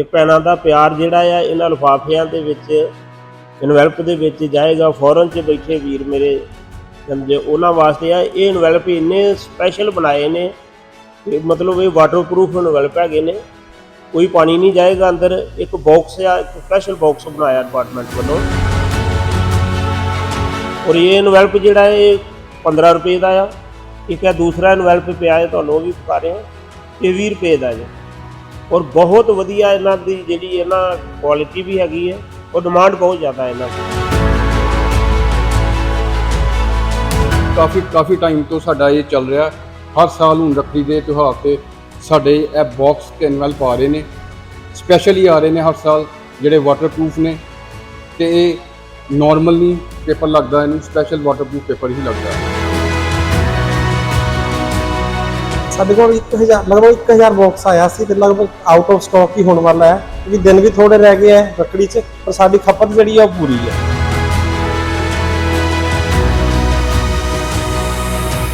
ਇਹ ਭੈਣਾਂ ਦਾ ਪਿਆਰ ਜਿਹੜਾ ਆ, ਇਹਨਾਂ ਲਿਫਾਫਿਆਂ ਦੇ ਵਿੱਚ ਇਨਵੈਲਪ ਦੇ ਵਿੱਚ ਜਾਏਗਾ ਫੋਰਨ 'ਚ ਬੈਠੇ ਵੀਰ ਮੇਰੇ, ਸਮਝੇ, ਉਹਨਾਂ ਵਾਸਤੇ ਆ, ਇਹ ਇਨਵੈਲਪ ਇੰਨੇ ਸਪੈਸ਼ਲ ਬਣਾਏ ਨੇ ਕਿ ਮਤਲਬ ਇਹ ਵਾਟਰਪ੍ਰੂਫ ਇਨਵੈਲਪ ਹੈਗੇ ਨੇ। ਕੋਈ ਪਾਣੀ ਨਹੀਂ ਜਾਏਗਾ ਅੰਦਰ, ਇੱਕ ਬਾਕਸ ਆ, ਇੱਕ ਸਪੈਸ਼ਲ ਬਾਕਸ ਬਣਾਇਆ ਡਿਪਾਰਟਮੈਂਟ ਵੱਲੋਂ। ਔਰ ਇਹ ਇਨਵੈਲਪ ਜਿਹੜਾ ਇਹ 15 ਰੁਪਏ ਦਾ ਆ, ਇੱਕ ਹੈ ਦੂਸਰਾ ਇਨਵੈਲਪ ਪਿਆ ਹੈ, ਤੁਹਾਨੂੰ ਉਹ ਵੀ ਪਕਾ ਰਹੇ। ਹਾਂ ਇਹ 20 ਰੁਪਏ ਦਾ ਜੀ ਔਰ ਬਹੁਤ ਵਧੀਆ ਇਹਨਾਂ ਦੀ ਜਿਹੜੀ ਇਹਨਾਂ ਕੁਆਲਿਟੀ ਵੀ ਹੈਗੀ ਹੈ ਔਰ ਡਿਮਾਂਡ ਬਹੁਤ ਜ਼ਿਆਦਾ ਹੈ ਇਹਨਾਂ ਦੀ। ਕਾਫੀ ਕਾਫੀ ਟਾਈਮ ਤੋਂ ਸਾਡਾ ਇਹ ਚੱਲ ਰਿਹਾ। ਹਰ ਸਾਲ ਹੁਣ ਰੱਖੜੀ ਦੇ ਤਿਉਹਾਰ ਤੇ ਸਾਡੇ ਇਹ ਬਾਕਸ ਤੇ ਐਨਵੈਲਪ ਆ ਰਹੇ ਨੇ। ਸਪੈਸ਼ਲੀ ਆ ਰਹੇ ਨੇ ਹਰ ਸਾਲ ਜਿਹੜੇ ਵਾਟਰਪ੍ਰੂਫ ਨੇ। ਤੇ ਇਹ ਨਾਰਮਲ ਨਹੀਂ ਪੇਪਰ ਲੱਗਦਾ ਇਹਨੂੰ ਸਪੈਸ਼ਲ ਵਾਟਰਪ੍ਰੂਫ ਪੇਪਰ ਹੀ ਲੱਗਦਾ। ਸਾਡੇ ਕੋਲ 1000 ਲਗਭਗ 1000 ਬਾਕਸ ਆਇਆ ਸੀ ਤੇ ਲਗਭਗ ਆਊਟ ਆਫ ਸਟਾਕ ਹੀ ਹੋਣ ਵਾਲਾ ਹੈ। ਕਿਉਂਕਿ ਦਿਨ ਵੀ ਥੋੜੇ ਰਹਿ ਗਏ ਹੈ ਰੱਖੜੀ 'ਚ, ਪਰ ਸਾਡੀ ਖਪਤ ਜਿਹੜੀ ਹੈ ਉਹ ਪੂਰੀ ਹੈ।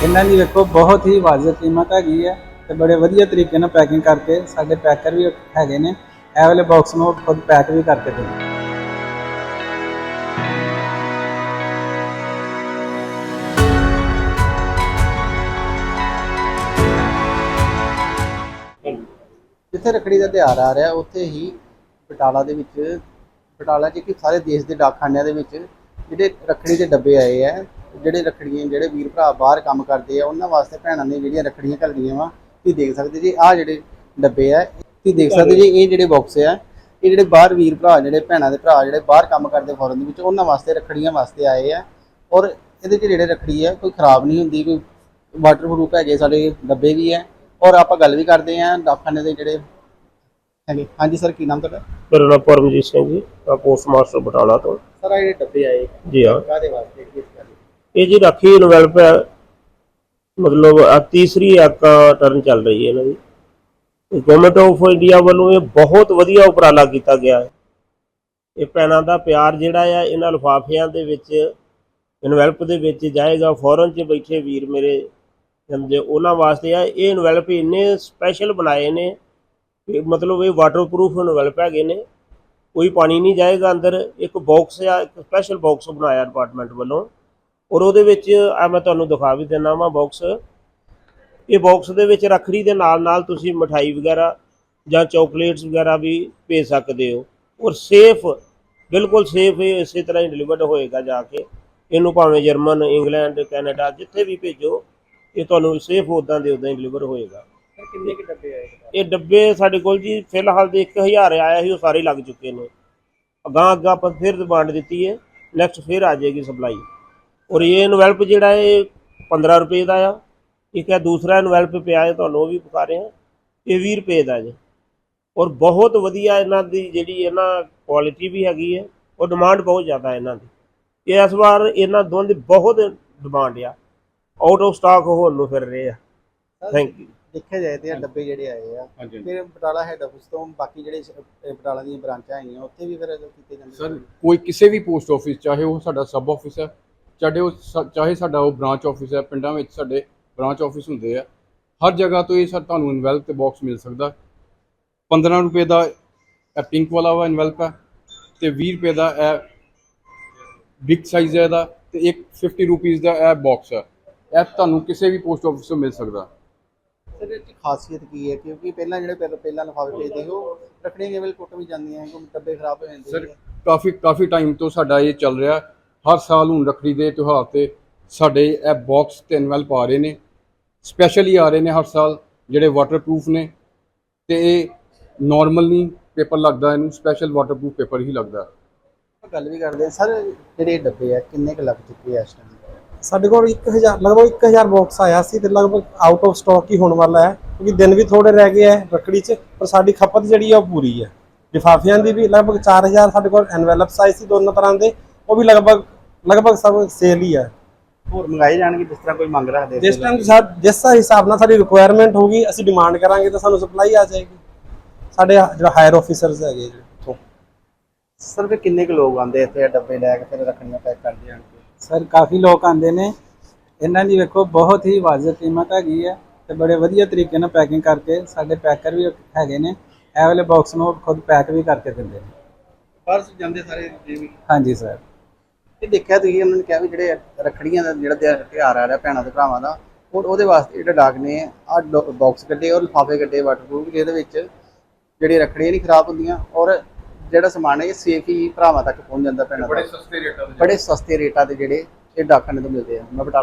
ਇਹਨਾਂ ਦੀ ਵੇਖੋ, ਬਹੁਤ ਹੀ ਵਾਜਬ ਕੀਮਤ ਹੈਗੀ ਹੈ ਤੇ ਬੜੇ ਵਧੀਆ ਤਰੀਕੇ ਨਾਲ ਪੈਕਿੰਗ ਕਰਕੇ ਸਾਡੇ ਪੈਕਰ ਵੀ ਹੈਗੇ ਨੇ। ਇਹ ਵਾਲੇ ਬਾਕਸ ਨੂੰ ਖੁਦ ਪੈਕ ਵੀ ਕਰਕੇ ਦਿੰਦੇ ਜਿੱਥੇ ਰੱਖੜੀ ਦਾ ਤਿਉਹਾਰ ਆ ਰਿਹਾ, ਉੱਥੇ ਹੀ ਬਟਾਲਾ ਦੇ ਵਿੱਚ, ਬਟਾਲਾ ਚ ਕਿ ਸਾਰੇ ਦੇਸ਼ ਦੇ ਡਾਕਖਾਨਿਆਂ ਦੇ ਵਿੱਚ ਜਿਹੜੇ ਰੱਖੜੀ ਦੇ ਡੱਬੇ ਆਏ ਆ, ਜਿਹੜੇ ਰੱਖੜੀਆਂ, ਜਿਹੜੇ ਵੀਰ ਭਰਾ ਬਾਹਰ ਕੰਮ ਕਰਦੇ ਆ, ਉਹਨਾਂ ਵਾਸਤੇ ਭੈਣਾਂ ਨੇ ਜਿਹੜੀਆਂ ਰੱਖੜੀਆਂ ਘੱਲੀਆਂ ਵਾ, ਤੁਸੀਂ ਦੇਖ ਸਕਦੇ ਜੀ ਆਹ ਜਿਹੜੇ ਡੱਬੇ ਆ, ਤੁਸੀਂ ਦੇਖ ਸਕਦੇ ਜੀ ਇਹ ਜਿਹੜੇ ਬਾਕਸ ਆ, ਇਹ ਜਿਹੜੇ ਬਾਹਰ ਵੀਰ ਭਰਾ, ਜਿਹੜੇ ਭੈਣਾਂ ਦੇ ਭਰਾ, ਜਿਹੜੇ ਬਾਹਰ ਕੰਮ ਕਰਦੇ ਫੋਰਨ ਦੇ ਵਿੱਚ, ਉਹਨਾਂ ਵਾਸਤੇ, ਰੱਖੜੀਆਂ ਵਾਸਤੇ ਆਏ ਆ, ਔਰ ਇਹਦੇ ਚ ਜਿਹੜੇ ਰੱਖੜੀ ਆ, ਕੋਈ ਖਰਾਬ ਨਹੀਂ ਹੁੰਦੀ, ਕੋਈ ਵਾਟਰਪ੍ਰੂਫ ਹੈਗੇ ਸਾਡੇ ਡੱਬੇ ਵੀ ਆ, ਔਰ ਆਪਾਂ ਗੱਲ ਵੀ ਕਰਦੇ ਆ ਡਾਕਖਾਨੇ ਦੇ ਜਿਹੜੇ ਹੈਗੇ। ਹਾਂਜੀ ਸਰ ਕੀ ਨਾਮ ਤੁਹਾਡਾ? ਮੇਰਾ ਨਾਮ ਪਰਮਜੀਤ ਸਿੰਘ ਜੀ। ਮੈਂ ਪੋਸਟ ਮਾਸਟਰ ਬਟਾਲਾ ਤੋਂ। ਸਰ ਆ ਜਿਹੜੇ ਡੱਬੇ ਆਏ ਜੀ ਹਾਂ। ਕਾਦੇ ਵਾਸਤੇ ਕਿਸ ਇਹ ਜੀ ਰਾਖੀ ਇਨਵੈਲਪ ਹੈ। ਮਤਲਬ ਆ ਤੀਸਰੀ ਇੱਕ ਟਰਨ ਚੱਲ ਰਹੀ ਹੈ ਇਹਨਾਂ ਦੀ। ਗਵਰਨਮੈਂਟ ਆਫ ਇੰਡੀਆ ਵੱਲੋਂ ਇਹ ਬਹੁਤ ਵਧੀਆ ਉਪਰਾਲਾ ਕੀਤਾ ਗਿਆ ਹੈ। ਇਹ ਭੈਣਾਂ ਦਾ ਪਿਆਰ ਜਿਹੜਾ ਆ ਇਹਨਾਂ ਲਿਫਾਫਿਆਂ ਦੇ ਵਿੱਚ ਇਨਵੈਲਪ ਦੇ ਵਿੱਚ ਜਾਏਗਾ। ਫੋਰਨ 'ਚ ਬੈਠੇ ਵੀਰ ਮੇਰੇ ਸਮਝੇ ਉਹਨਾਂ ਵਾਸਤੇ ਆ। ਇਹ ਇਨਵੈਲਪ ਇੰਨੇ ਸਪੈਸ਼ਲ ਬਣਾਏ ਨੇ ਇਹ ਮਤਲਬ ਇਹ ਵਾਟਰਪ੍ਰੂਫ ਡਿਵੈਲਪ ਹੈਗੇ ਨੇ। ਕੋਈ ਪਾਣੀ ਨਹੀਂ ਜਾਏਗਾ ਅੰਦਰ। ਇੱਕ ਬਾਕਸ ਆ, ਇੱਕ ਸਪੈਸ਼ਲ ਬਾਕਸ ਬਣਾਇਆ ਡਿਪਾਰਟਮੈਂਟ ਵੱਲੋਂ। ਔਰ ਉਹਦੇ ਵਿੱਚ ਆ ਮੈਂ ਤੁਹਾਨੂੰ ਦਿਖਾ ਵੀ ਦਿੰਦਾ ਵਾਂ ਬਾਕਸ ਇਹ ਬਾਕਸ ਦੇ ਵਿੱਚ ਰੱਖੜੀ ਦੇ ਨਾਲ ਨਾਲ ਤੁਸੀਂ ਮਠਾਈ ਵਗੈਰਾ ਜਾਂ ਚਾਕਲੇਟਸ ਵਗੈਰਾ ਵੀ ਭੇਜ ਸਕਦੇ ਹੋ। ਔਰ ਸੇਫ ਬਿਲਕੁਲ ਸੇਫ ਇਹ ਇਸੇ ਤਰ੍ਹਾਂ ਹੀ ਡਿਲੀਵਰਡ ਹੋਏਗਾ ਜਾ ਕੇ। ਇਹਨੂੰ ਭਾਵੇਂ ਜਰਮਨ, ਇੰਗਲੈਂਡ, ਕੈਨੇਡਾ ਜਿੱਥੇ ਵੀ ਭੇਜੋ, ਇਹ ਤੁਹਾਨੂੰ ਸੇਫ ਉਦਾਂ ਦੇ ਉਦਾਂ ਹੀ ਡਿਲੀਵਰ ਹੋਏਗਾ। ਕਿੰਨੇ ਕਿ ਡੱਬੇ ਆਏ? ਇਹ ਡੱਬੇ ਸਾਡੇ ਕੋਲ ਜੀ ਫਿਲਹਾਲ ਦੇ 1000 ਆਇਆ ਸੀ ਉਹ ਸਾਰੇ ਲੱਗ ਚੁੱਕੇ ਨੇ। ਅਗਾਂਹ ਅੱਗਾ ਆਪਾਂ ਫਿਰ ਡਿਮਾਂਡ ਦਿੱਤੀ ਹੈ ਨੈਕਸਟ ਫਿਰ ਆ ਜਾਏਗੀ ਸਪਲਾਈ ਔਰ ਇਹ ਇਨਵੈਲਪ ਜਿਹੜਾ ਹੈ ਇਹ 15 ਰੁਪਏ ਦਾ ਆ। ਇੱਕ ਹੈ ਦੂਸਰਾ ਇਨਵੈਲਪ ਪਿਆ ਹੈ ਤੁਹਾਨੂੰ ਉਹ ਵੀ ਪਕਾ ਰਹੇ। ਹਾਂ ਇਹ 20 ਰੁਪਏ ਦਾ ਜੀ। ਔਰ ਬਹੁਤ ਵਧੀਆ ਇਹਨਾਂ ਦੀ ਜਿਹੜੀ ਇਹਨਾਂ ਕੁਆਲਿਟੀ ਵੀ ਹੈਗੀ ਹੈ ਔਰ ਡਿਮਾਂਡ ਬਹੁਤ ਜ਼ਿਆਦਾ ਹੈ ਇਹਨਾਂ ਦੀ। ਇਹ ਇਸ ਵਾਰ ਇਹਨਾਂ ਦੋਵਾਂ ਦੀ ਬਹੁਤ ਡਿਮਾਂਡ ਆ। ਆਊਟ ਆਫ ਸਟਾਕ ਹੋਣ ਨੂੰ ਫਿਰ ਰਹੇ ਆ। ਥੈਂਕ ਯੂ ਦੇਖਿਆ ਜਾਏ ਤੇ ਇਹ ਡੱਬੇ ਜਿਹੜੇ ਆਏ ਆ ਹਾਂਜੀ ਫਿਰ ਬਟਾਲਾ ਹੈਡ ਆਫਿਸ ਤੋਂ ਬਾਕੀ ਜਿਹੜੇ ਸ- ਬਟਾਲਾ ਦੀਆਂ ਬ੍ਰਾਂਚਾਂ ਹੈਗੀਆਂ ਉੱਥੇ ਵੀ ਫਿਰ ਇਹ ਕੀਤੇ ਜਾਂਦੇ ਸਰ ਕੋਈ ਕਿਸੇ ਵੀ ਪੋਸਟ ਆਫਿਸ ਚਾਹੇ ਉਹ ਸਾਡਾ ਸਬ ਆਫਿਸ ਹੈ ਚਾਹੇ ਉਹ ਸ- ਚਾਹੇ ਸਾਡਾ ਉਹ ਬ੍ਰਾਂਚ ਆਫਿਸ ਹੈ ਪਿੰਡਾਂ ਵਿੱਚ ਸਾਡੇ ਬ੍ਰਾਂਚ ਆਫਿਸ ਹੁੰਦੇ ਆ ਹਰ ਜਗ੍ਹਾ ਤੋਂ ਇਹ ਸਰ ਤੁਹਾਨੂੰ ਇਨਵੈਲਪ ਤੇ ਬਾਕਸ ਮਿਲ ਸਕਦਾ। 15 ਰੁਪਏ ਦਾ ਇਹ ਪਿੰਕ ਵਾਲਾ ਵਾ ਇਨਵੈਲਪ ਹੈ ਤੇ 20 ਰੁਪਏ ਦਾ ਇਹ ਬਿਗ ਸਾਈਜ਼ ਹੈ ਇਹਦਾ ਤੇ ਇੱਕ 50 ਰੁਪੀਸ ਦਾ ਇਹ ਬਾਕਸ ਹੈ। ਇਹ ਤੁਹਾਨੂੰ ਕਿਸੇ ਵੀ ਪੋਸਟ ਆਫਿਸ ਤੋਂ ਮਿਲ ਸਕਦਾ। ਸਰ ਇਹ 'ਚ ਖਾਸੀਅਤ ਕੀ ਹੈ? ਕਿਉਂਕਿ ਪਹਿਲਾਂ ਜਿਹੜੇ ਪਹਿਲਾਂ ਪਹਿਲਾਂ ਲਿਫਾਫੇ ਭੇਜਦੇ ਸੀ ਉਹ ਰੱਖੜੀਆਂ ਟੁੱਟ ਵੀ ਜਾਂਦੀਆਂ ਕੋਈ ਡੱਬੇ ਖਰਾਬ ਹੋ ਜਾਂਦੇ ਸਰ ਕਾਫੀ ਕਾਫੀ ਟਾਈਮ ਤੋਂ ਸਾਡਾ ਇਹ ਚੱਲ ਰਿਹਾ। ਹਰ ਸਾਲ ਹੁਣ ਰੱਖੜੀ ਦੇ ਤਿਉਹਾਰ ਤੇ ਸਾਡੇ ਇਹ ਬਾਕਸ ਤੇ ਐਨਵੈਲਪ ਆ ਰਹੇ ਨੇ। ਸਪੈਸ਼ਲੀ ਆ ਰਹੇ ਨੇ ਹਰ ਸਾਲ ਜਿਹੜੇ ਵਾਟਰਪ੍ਰੂਫ ਨੇ। ਤੇ ਇਹ ਨਾਰਮਲ ਨਹੀਂ ਪੇਪਰ ਲੱਗਦਾ ਇਹਨੂੰ ਸਪੈਸ਼ਲ ਵਾਟਰਪ੍ਰੂਫ ਪੇਪਰ ਹੀ ਲੱਗਦਾ। ਗੱਲ ਵੀ ਕਰਦੇ ਆ ਸਰ ਜਿਹੜੇ ਇਹ ਡੱਬੇ ਆ ਕਿੰਨੇ ਕੁ ਲੱਗ ਚੁੱਕੇ ਆ ਇਸ ਟਾਈਮ ਸਾਡੇ ਕੋਲ 1000 ਲਗਭਗ 1000 ਬਾਕਸ ਆਇਆ ਸੀ ਤੇ ਲਗਭਗ ਆਊਟ ਆਫ ਸਟਾਕ ਹੀ ਹੋਣ ਵਾਲਾ ਹੈ ਕਿਉਂਕਿ ਦਿਨ ਵੀ ਥੋੜੇ ਰਹਿ ਗਏ ਹੈ ਰੱਖੜੀ 'ਚ ਪਰ ਸਾਡੀ ਖਪਤ ਜਿਹੜੀ ਹੈ ਉਹ ਪੂਰੀ ਹੈ। ਲਿਫਾਫਿਆਂ ਦੀ ਵੀ ਲਗਭਗ 4000 ਸਾਡੇ ਕੋਲ ਐਨਵੈਲਪਸ ਆਏ ਸੀ ਦੋਨੋਂ ਤਰ੍ਹਾਂ ਦੇ ਉਹ ਵੀ ਲਗਭਗ ਲਗਭਗ ਸਭ ਸੇਲ ਹੀ ਹੈ ਹੋਰ ਮੰਗਾਏ ਜਾਣਗੇ ਜਿਸ ਤਰ੍ਹਾਂ ਕੋਈ ਮੰਗ ਰੱਖਦੇ ਜਿਸ ਟਾਈਮ ਸਾ ਜਿਸ ਹਿਸਾਬ ਨਾਲ ਸਾਡੀ ਰਿਕੁਆਇਰਮੈਂਟ ਹੋਗੀ ਅਸੀਂ ਡਿਮਾਂਡ ਕਰਾਂਗੇ ਤਾਂ ਸਾਨੂੰ ਸਪਲਾਈ ਆ ਜਾਏਗੀ। ਸਾਡੇ ਜਿਹੜਾ ਹਾਇਰ ਆਫੀਸਰਸ ਹੈਗੇ ਜਿਹੜੇ ਉੱਥੋਂ ਸਰ ਫਿਰ ਕਿੰਨੇ ਕੁ ਲੋਕ ਆਉਂਦੇ ਇੱਥੇ ਡੱਬੇ ਲੈ ਕੇ ਫਿਰ ਰੱਖੜੀਆਂ ਪੈਕ ਕਰਦੇ ਆਣ ਸਰ ਕਾਫੀ ਲੋਕ ਆਉਂਦੇ ਨੇ। ਇਹਨਾਂ ਦੀ ਵੇਖੋ ਬਹੁਤ ਹੀ ਵਾਜਬ ਕੀਮਤ ਹੈਗੀ ਹੈ ਤੇ ਬੜੇ ਵਧੀਆ ਤਰੀਕੇ ਨਾਲ ਪੈਕਿੰਗ ਕਰਕੇ ਸਾਡੇ ਪੈਕਰ ਵੀ ਹੈਗੇ ਨੇ। ਇਹ ਵਾਲੇ ਬਾਕਸ ਨੂੰ ਖੁਦ ਪੈਕ ਵੀ ਕਰਕੇ ਦਿੰਦੇ ਨੇ। ਬਾਹਰ ਜਾਂਦੇ ਸਾਰੇ ਜੇ ਵੀ ਹਾਂਜੀ ਸਰ। ਇਹ ਦੇਖਿਆ ਤੁਸੀਂ ਉਹਨਾਂ ਨੇ ਕਿਹਾ ਵੀ ਜਿਹੜੇ ਰੱਖੜੀਆਂ ਦਾ ਜਿਹੜਾ ਤਿਉਹਾਰ- ਤਿਉਹਾਰ ਆ ਰਿਹਾ ਭੈਣਾਂ ਤੇ ਭਰਾਵਾਂ ਦਾ ਉਹ ਉਹਦੇ ਵਾਸਤੇ ਜਿਹੜੇ ਡਾਕ ਨੇ ਆ ਬਾਕਸ ਕੱਢੇ ਔਰ ਲਿਫਾਫੇ ਕੱਢੇ ਵਾਟਰਪ੍ਰੂਫ ਜਿਹਦੇ ਵਿੱਚ। ਜਿਹੜੀ ਰੱਖੜੀਆਂ ਨਹੀਂ ਖਰਾਬ ਹੁੰਦੀਆਂ ਔਰ ਜਿਹੜਾ ਸਮਾਨ ਹੈ ਇਹ ਸੇਫ ਹੀ ਭਰਾਵਾਂ ਤੱਕ ਪਹੁੰਚ ਜਾਂਦਾ ਭੈਣਾਂ ਬੜੇ ਸਸਤੇ ਰੇਟਾਂ ਦੇ ਬੜੇ ਸਸਤੇ ਰੇਟਾਂ ਤੇ ਜਿਹੜੇ ਇਹ ਡਾਕਾਂ ਨੇ ਤੋਂ ਮਿਲਦੇ ਆ। ਮੈਂ ਬਟਾਲਾ